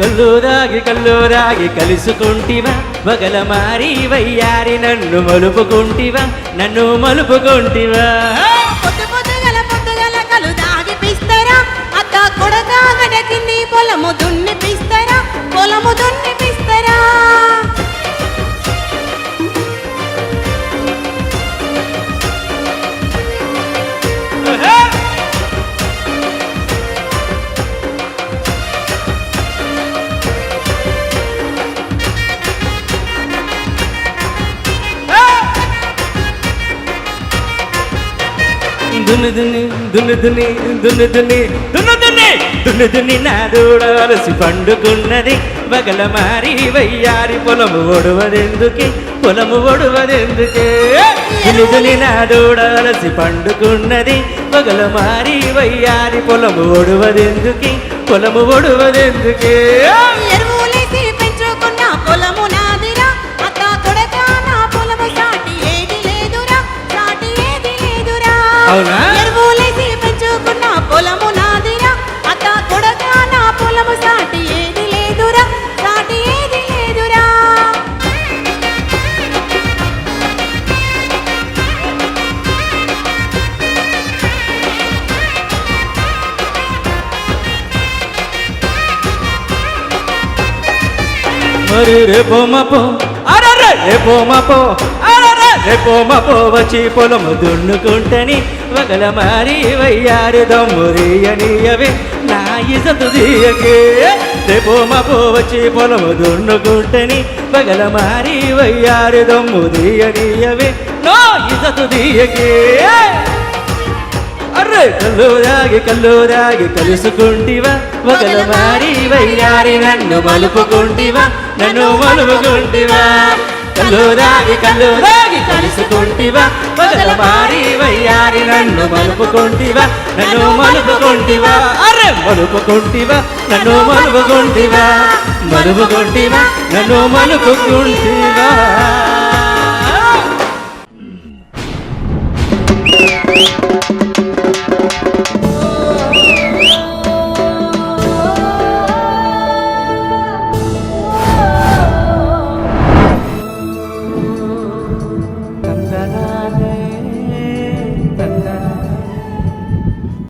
కళ్ళు రాగి కళ్ళు రాగి కలుసుకుంటివా? మగల మారి వయ్యారి నన్ను మలుపుకుంటివా? నన్ను మలుపుకుంటివా? తిండి పొలము దున్నిపిస్తారా పొలము దున్నిపిస్తారా దున్ను దున్ని దున్ను దున్ని దున్ను దున్ని దున్ను దున్ని దున్ను దున్ని నా దూడలసి పండుకున్నది వగల మారి వయ్యారి పొలము ఒడవదెందుకే పొలము ఒడవదెందుకే దున్ని దున్ని నా దూడలసి పండుకున్నది వగల మారి వయ్యారి పొలము ఒడవదెందుకే పొలము ఒడవదెందుకే మరి రేపో మపో. అరరే! రేపో మపో. అరరే! రేపో మపో వచ్చి పొలము దున్నుకుంటని వగల మారి వయ్యారి దమ్మురియనియవే నా ఇసతు దీయకే రేపో మపో వచ్చి పొలము దున్నుకుంటని వగల మారి వయ్యారి దమ్ము దీయనియవే నా ఇసతు దీయకే అర్రే కళ్ళు రాగి కళ్ళు రాగి కలుసుకుంటివా ఒకల మారి వయ్యారి నన్ను మలుపుకుంటివా నన్ను మలుపుకుంటివా కళ్ళు రాగి కళ్ళు రాగి కలుసుకుంటివా ఒకల మారి వయ్యారి నన్ను మలుపుకుంటివా నన్ను మలుపుకుంటివా అర్రే మలుపుకుంటివా నన్ను మలుపుకుంటివా మలుపుకుంటివా నన్ను మలుపుకుంటివా